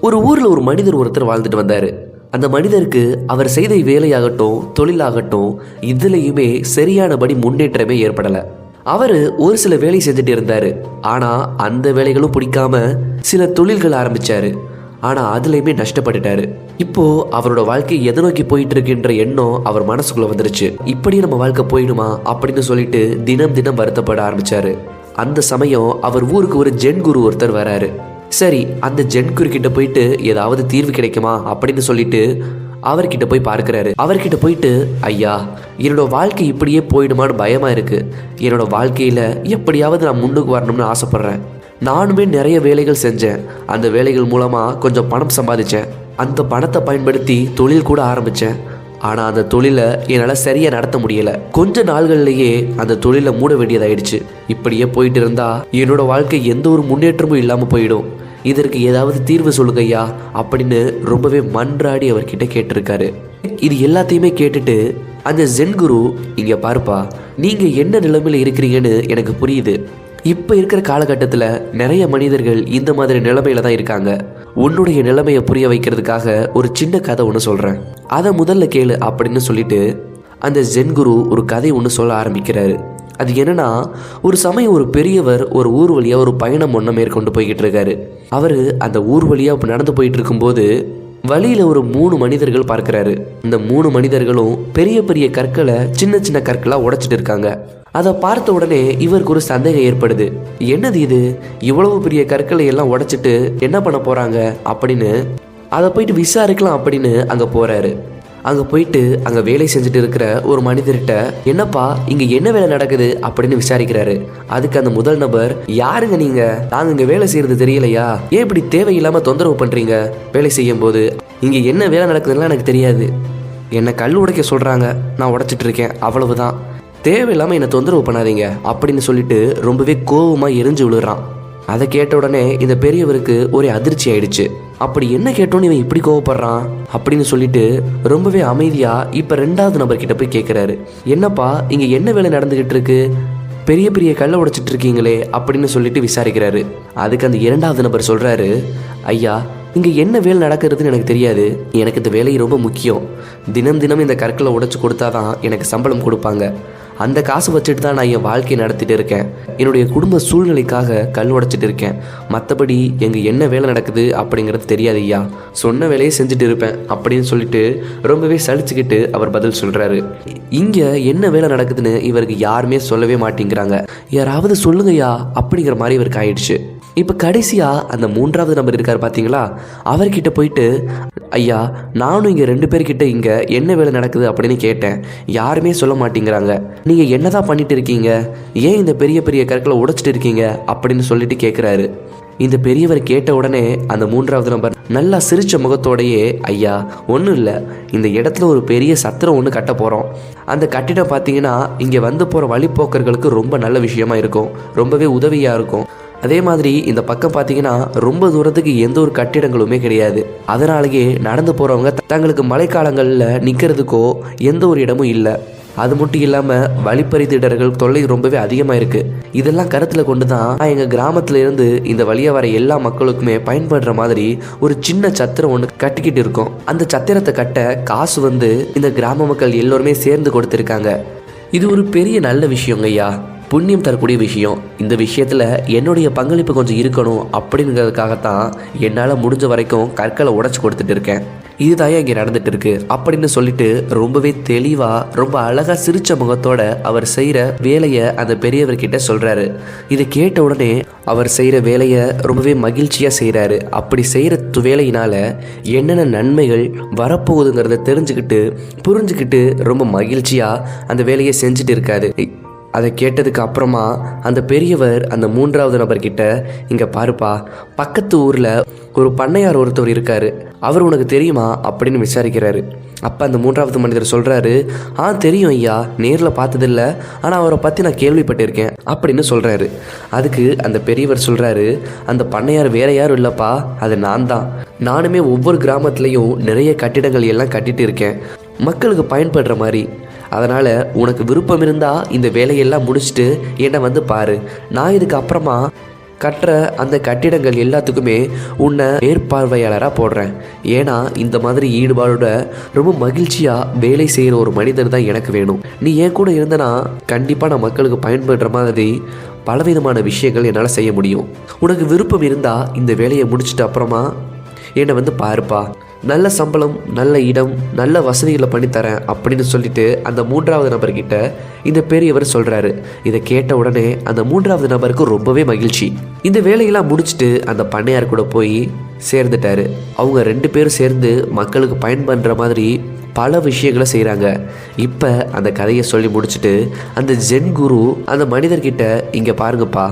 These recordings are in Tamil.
ஒரு ஊர்ல ஒரு மனிதர் ஒருத்தர் வாழ்ந்துட்டு வந்தாரு. அந்த மனிதருக்கு அவர் செய்த வேலையாகட்டும் தொழிலாகட்டும் இதுலயுமே சரியானபடி முன்னேற்றமே ஏற்படல. அவரு ஒரு சில வேலை செஞ்சுட்டு இருந்தாரு. ஆனா அந்த வேலைகளும் பிடிக்காம சில தொழில்கள் ஆரம்பிச்சாரு. ஆனா அதுலயுமே நஷ்டப்பட்டுட்டாரு. இப்போ அவரோட வாழ்க்கை எதை நோக்கி போயிட்டு இருக்குன்ற எண்ணம் அவர் மனசுக்குள்ள வந்துருச்சு. இப்படி நம்ம வாழ்க்கை போயிடுமா அப்படின்னு சொல்லிட்டு தினம் தினம் வருத்தப்பட ஆரம்பிச்சாரு. அந்த சமயம் அவர் ஊருக்கு ஒரு ஜென் குரு ஒருத்தர் வராரு. சரி அந்த ஜென் போயிட்டு ஏதாவது தீர்வு கிடைக்குமா அப்படின்னு சொல்லிட்டு அவர்கிட்ட போய் பார்க்குறாரு. அவர்கிட்ட போயிட்டு ஐயா என்னோட வாழ்க்கை இப்படியே போயிடுமான்னு பயமா இருக்கு. என்னோட வாழ்க்கையில எப்படியாவது நான் முன்னுக்கு வரணும்னு ஆசைப்படுறேன். நானுமே நிறைய வேலைகள் செஞ்சேன். அந்த வேலைகள் மூலமா கொஞ்சம் பணம் சம்பாதிச்சேன். அந்த பணத்தை பயன்படுத்தி தொழில் கூட ஆரம்பிச்சேன். ஆனா அந்த தொழிலை என்னால் சரியா நடத்த முடியல. கொஞ்ச நாள்கள்லயே அந்த தொழிலை மூட வேண்டியதாயிடுச்சு. இப்படியே போயிட்டு இருந்தா என்னோட வாழ்க்கை எந்த ஒரு முன்னேற்றமும் இல்லாம போயிடும். இதற்கு ஏதாவது தீர்வு சொல்லுங்க ஐயா அப்படின்னு ரொம்பவே மன்றாடி அவர்கிட்ட கேட்டிருக்காரு. இது எல்லாத்தையுமே கேட்டுட்டு அந்த ஜென் குரு இங்க பாருப்பா நீங்க என்ன நிலைமையில இருக்கிறீங்கன்னு எனக்கு புரியுது. இப்போ இருக்கிற காலகட்டத்தில் நிறைய மனிதர்கள் இந்த மாதிரி நிலைமையில தான் இருக்காங்க. உன்னுடைய நிலைமையை புரிய வைக்கிறதுக்காக ஒரு சின்ன கதை ஒன்று சொல்கிறேன் அதை முதல்ல கேளு அப்படின்னு சொல்லிட்டு அந்த ஜென் குரு ஒரு கதை ஒன்று சொல்ல ஆரம்பிக்கிறாரு. அது என்னன்னா ஒரு சமயம் ஒரு பெரியவர் ஒரு ஊர் வழியாக ஒரு பயணம் ஒன்று மேற்கொண்டு போய்கிட்டு இருக்காரு. அவர் அந்த ஊர் வழியாக இப்போ நடந்து போயிட்டு இருக்கும்போது வழியில் ஒரு மூணு மனிதர்கள் பார்க்குறாரு. இந்த மூணு மனிதர்களும் பெரிய பெரிய கற்களை சின்ன சின்ன கற்களாக உடைச்சிட்டு இருக்காங்க. அதை பார்த்த உடனே இவருக்கு ஒரு சந்தேகம் ஏற்படுது. என்னது இது? இவ்வளவு பெரிய கற்களை எல்லாம் உடைச்சிட்டு என்ன பண்ண போகிறாங்க அப்படின்னு அதை போயிட்டு விசாரிக்கலாம் அப்படின்னு அங்கே போகிறாரு அங்கே போயிட்டு அங்கே வேலை செஞ்சுட்டு இருக்கிற ஒரு மனிதர்கிட்ட என்னப்பா இங்கே என்ன வேலை நடக்குது? அப்படின்னு விசாரிக்கிறாரு. அதுக்கு அந்த முதல் நபர் யாருங்க நீங்க? நாங்கள் இங்கே வேலை செய்யறது தெரியலையா? ஏன் இப்படி தேவையில்லாமல் தொந்தரவு பண்ணுறீங்க வேலை செய்யும் போது இங்கே என்ன வேலை நடக்குதுன்னு எனக்கு தெரியாது. என்னை கல் உடைக்க சொல்கிறாங்க நான் உடைச்சிட்டு இருக்கேன். அவ்வளவுதான். தேவையில்லாமல் என்னை தொந்தரவு பண்ணாதீங்க. அப்படின்னு சொல்லிட்டு ரொம்பவே கோவமாக எரிஞ்சு விழுறான். அதை கேட்ட உடனே இந்த பெரியவருக்கு ஒரே அதிர்ச்சி ஆயிடுச்சு. அப்படி என்ன கேட்டோன்னு இவன் இப்படி கோவப்படுறான்? அப்படின்னு சொல்லிட்டு ரொம்பவே அமைதியா இப்ப ரெண்டாவது நபர் கிட்ட போய் கேட்கிறாரு என்னப்பா இங்க என்ன வேலை நடந்துகிட்டு இருக்கு? பெரிய பெரிய கல்லை உடைச்சிட்டு இருக்கீங்களே அப்படின்னு சொல்லிட்டு விசாரிக்கிறாரு. அதுக்கு அந்த இரண்டாவது நபர் சொல்றாரு ஐயா இங்க என்ன வேலை நடக்கிறதுன்னு எனக்கு தெரியாது. எனக்கு இந்த வேலை ரொம்ப முக்கியம். தினம் தினம் இந்த கற்களை உடைச்சு கொடுத்தாதான் எனக்கு சம்பளம் கொடுப்பாங்க. அந்த காசு வச்சுட்டு தான் நான் என் வாழ்க்கையை நடத்திட்டு இருக்கேன். என்னுடைய குடும்ப சூழ்நிலைக்காக கல் உடைச்சிட்டு இருக்கேன். மற்றபடி எங்க என்ன வேலை நடக்குது அப்படிங்கிறது தெரியாது ஐயா. சொன்ன வேலையை செஞ்சுட்டு இருப்பேன் அப்படின்னு சொல்லிட்டு ரொம்பவே சலிச்சுக்கிட்டு அவர் பதில் சொல்றாரு. இங்க என்ன வேலை நடக்குதுன்னு இவருக்கு யாருமே சொல்லவே மாட்டேங்கிறாங்க. யாராவது சொல்லுங்கய்யா அப்படிங்கிற மாதிரி இவருக்கு ஆயிடுச்சு. இப்போ கடைசியாக அந்த மூன்றாவது நபர் இருக்கார் பார்த்தீங்களா அவர்கிட்ட போயிட்டு ஐயா நானும் இங்கே ரெண்டு பேர்கிட்ட இங்கே என்ன வேலை நடக்குது? அப்படின்னு கேட்டேன். யாருமே சொல்ல மாட்டேங்கிறாங்க. நீங்க என்னதான் பண்ணிட்டு இருக்கீங்க? ஏன் இந்த பெரிய பெரிய கற்களை உடைச்சிட்டு இருக்கீங்க? அப்படின்னு சொல்லிட்டு கேட்குறாரு இந்த பெரியவர் கேட்ட உடனே அந்த மூன்றாவது நம்பர் நல்லா சிரிச்ச முகத்தோடையே ஐயா ஒன்றும் இல்லை. இந்த இடத்துல ஒரு பெரிய சத்திரம் ஒன்று கட்ட போகிறோம் அந்த கட்டிடம் பார்த்தீங்கன்னா இங்கே வந்து போகிற வழிப்போக்கர்களுக்கு ரொம்ப நல்ல விஷயமா இருக்கும். ரொம்பவே உதவியாக இருக்கும். அதே மாதிரி இந்த பக்கம் பார்த்தீங்கன்னா ரொம்ப தூரத்துக்கு எந்த ஒரு கட்டிடங்களுமே கிடையாது. அதனாலேயே நடந்து போகிறவங்க தங்களுக்கு மழைக்காலங்களில் நிற்கிறதுக்கோ எந்த ஒரு இடமும் இல்லை. அது மட்டும் இல்லாமல் வழிப்பறித்திடர்கள் தொல்லை ரொம்பவே அதிகமாக இருக்குது இதெல்லாம் கருத்தில் கொண்டு தான் எங்கள் கிராமத்தில் இருந்து இந்த வழியாக வர எல்லா மக்களுக்குமே பயன்படுற மாதிரி ஒரு சின்ன சத்திரம் ஒன்று கட்டிக்கிட்டு இருக்கோம். அந்த சத்திரத்தை கட்ட காசு வந்து இந்த கிராம மக்கள் எல்லோருமே சேர்ந்து கொடுத்துருக்காங்க. இது ஒரு பெரிய நல்ல விஷயங்க ஐயா. புண்ணியம் தரக்கூடிய விஷயம். இந்த விஷயத்தில் என்னுடைய பங்களிப்பு கொஞ்சம் இருக்கணும் அப்படிங்கிறதுக்காகத்தான் என்னால் முடிஞ்ச வரைக்கும் கற்களை உடச்சி கொடுத்துட்டு இருக்கேன். இதுதான் இங்கே நடந்துட்டு இருக்கு. அப்படின்னு சொல்லிட்டு ரொம்பவே தெளிவாக ரொம்ப அழகாக சிரிச்ச முகத்தோட அவர் செய்கிற வேலையை அந்த பெரியவர்கிட்ட சொல்கிறாரு இதை கேட்ட உடனே அவர் செய்கிற வேலையை ரொம்பவே மகிழ்ச்சியாக செய்கிறாரு அப்படி செய்கிற வேலையினால் என்னென்ன நன்மைகள் வரப்போகுதுங்கிறத தெரிஞ்சுக்கிட்டு புரிஞ்சுக்கிட்டு ரொம்ப மகிழ்ச்சியாக அந்த வேலையை செஞ்சுட்டு இருக்காரு. அதை கேட்டதுக்கு அப்புறமா அந்த பெரியவர் அந்த மூன்றாவது நபர்கிட்ட இங்கே பாருப்பா பக்கத்து ஊரில் ஒரு பண்ணையார் ஒருத்தவர் இருக்காரு. அவர் உனக்கு தெரியுமா? அப்படின்னு விசாரிக்கிறாரு. அப்போ அந்த மூன்றாவது மனிதர் சொல்கிறாரு ஆ தெரியும் ஐயா நேரில் பார்த்ததில்ல. ஆனால் அவரை பற்றி நான் கேள்விப்பட்டிருக்கேன் அப்படின்னு சொல்கிறாரு அதுக்கு அந்த பெரியவர் சொல்கிறாரு அந்த பண்ணையார் வேற யாரும் இல்லைப்பா அது நான் தான். நானுமே ஒவ்வொரு கிராமத்துலேயும் நிறைய கட்டிடங்கள் எல்லாம் கட்டிட்டு இருக்கேன். மக்களுக்கு பயன்படுற மாதிரி அதனால் உனக்கு விருப்பம் இருந்தால் இந்த வேலையெல்லாம் முடிச்சுட்டு என்னை வந்து பாரு. நான் இதுக்கு அப்புறமா கட்டுற அந்த கட்டிடங்கள் எல்லாத்துக்குமே உன்னை மேற்பார்வையாளராக போடுறேன். ஏன்னா இந்த மாதிரி ஈடுபாடோட ரொம்ப மகிழ்ச்சியாக வேலை செய்கிற ஒரு மனிதர் தான் எனக்கு வேணும். நீ ஏன் கூட இருந்தனா கண்டிப்பாக நான் மக்களுக்கு பயன்படுற மாதிரி பலவிதமான விஷயங்கள் என்னால் செய்ய முடியும். உனக்கு விருப்பம் இருந்தால் இந்த வேலையை முடிச்சிட்டு அப்புறமா என்னை வந்து பாருப்பா. நல்ல சம்பளம் நல்ல இடம் நல்ல வசதிகளை பண்ணித்தரேன் அப்படின்னு சொல்லிட்டு அந்த மூன்றாவது நபர்கிட்ட இந்த பெரியவர் சொல்கிறாரு இதை கேட்ட உடனே அந்த மூன்றாவது நபருக்கு ரொம்பவே மகிழ்ச்சி. இந்த வேலையெல்லாம் முடிச்சுட்டு அந்த பண்ணையார் கூட போய் சேர்ந்துட்டாரு. அவங்க ரெண்டு பேரும் சேர்ந்து மக்களுக்கு பயன் பண்ணுற மாதிரி பல விஷயங்களை செய்கிறாங்க இப்போ அந்த கதையை சொல்லி முடிச்சுட்டு அந்த ஜென் குரு அந்த மனிதர்கிட்ட இங்கே பாருங்கப்பா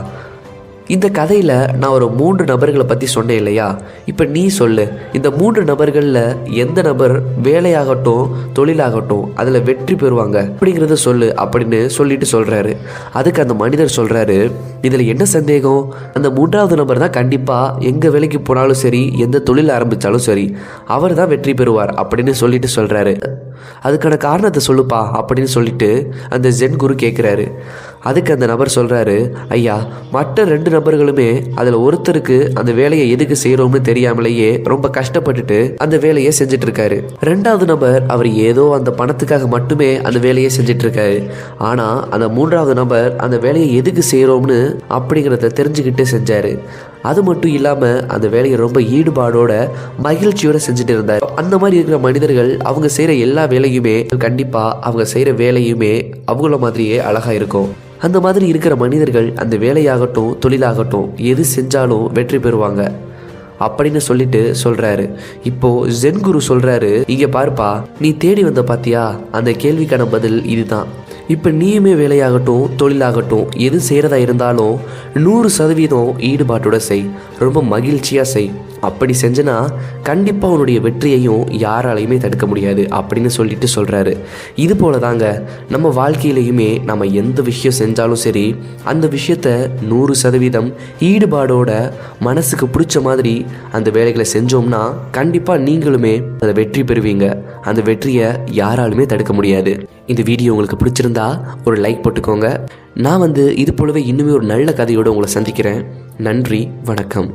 இந்த கதையில் நான் ஒரு மூன்று நபர்களை பற்றி சொன்னேன் இல்லையா? இப்போ நீ சொல்லு. இந்த மூன்று நபர்களில் எந்த நபர் வேலையாகட்டும் தொழிலாகட்டும் அதில் வெற்றி பெறுவாங்க அப்படிங்கிறத சொல்லு அப்படின்னு சொல்லிட்டு சொல்கிறாரு அதுக்கு அந்த மனிதர் சொல்கிறாரு இதில் என்ன சந்தேகம்? அந்த மூன்றாவது நபர் தான் கண்டிப்பாக எங்கே வேலைக்கு போனாலும் சரி எந்த தொழில் ஆரம்பித்தாலும் சரி அவர் தான் வெற்றி பெறுவார் அப்படின்னு சொல்லிட்டு சொல்கிறாரு அதுக்கான காரணத்தை சொல்லுப்பா அப்படின்னு சொல்லிட்டு அந்த ஜென் குரு கேட்குறாரு அதுக்கு அந்த நபர் சொல்கிறாரு ஐயா மற்ற ரெண்டு நபர்களுமே அதில் ஒருத்தருக்கு அந்த வேலையை எதுக்கு செய்கிறோம்னு தெரியாமலேயே ரொம்ப கஷ்டப்பட்டுட்டு அந்த வேலையை செஞ்சுட்டு இருக்காரு ரெண்டாவது நபர் அவர் ஏதோ அந்த பணத்துக்காக மட்டுமே அந்த வேலையை செஞ்சுட்டு இருக்காரு ஆனால் அந்த மூன்றாவது நபர் அந்த வேலையை எதுக்கு செய்கிறோம்னு அப்படிங்கிறத தெரிஞ்சுக்கிட்டு செஞ்சார். அது மட்டும் இல்லாமல் அந்த வேலையை ரொம்ப ஈடுபாடோட மகிழ்ச்சியோட செஞ்சுட்டு இருந்தார். அந்த மாதிரி இருக்கிற மனிதர்கள் அவங்க செய்கிற எல்லா வேலையுமே கண்டிப்பாக அவங்க செய்கிற வேலையுமே அவங்கள மாதிரியே அழகாக இருக்கும். அந்த மாதிரி இருக்கிற மனிதர்கள் அந்த வேலையாகட்டும் தொழிலாகட்டும் எது செஞ்சாலும் வெற்றி பெறுவாங்க. அப்படின்னு சொல்லிட்டு சொல்றாரு. இப்போ ஜென் குரு சொல்றாரு இங்க பாருப்பா நீ தேடி வந்த பாத்தியா? அந்த கேள்விக்கான பதில் இதுதான். இப்போ நீயுமே வேலையாகட்டும் தொழிலாகட்டும் எது செய்கிறதா இருந்தாலும் நூறு சதவீதம் ஈடுபாட்டோட செய். ரொம்ப மகிழ்ச்சியாக செய். அப்படி செஞ்சனா கண்டிப்பாக உன்னுடைய வெற்றியையும் யாராலையுமே தடுக்க முடியாது அப்படின்னு சொல்லிட்டு சொல்கிறாரு இது போல தாங்க நம்ம வாழ்க்கையிலையுமே நம்ம எந்த விஷயம் செஞ்சாலும் சரி அந்த விஷயத்த நூறு சதவீதம் ஈடுபாடோட மனசுக்கு பிடிச்ச மாதிரி அந்த வேலைகளை செஞ்சோம்னா கண்டிப்பாக நீங்களுமே அதை வெற்றி பெறுவீங்க. அந்த வெற்றியை யாராலுமே தடுக்க முடியாது. இந்த வீடியோ உங்களுக்கு பிடிச்சிருந்தா ஒரு லைக் போட்டுக்கோங்க. நான் வந்து இது போலவே இன்னுமே ஒரு நல்ல கதையோடு உங்களை சந்திக்கிறேன். நன்றி வணக்கம்.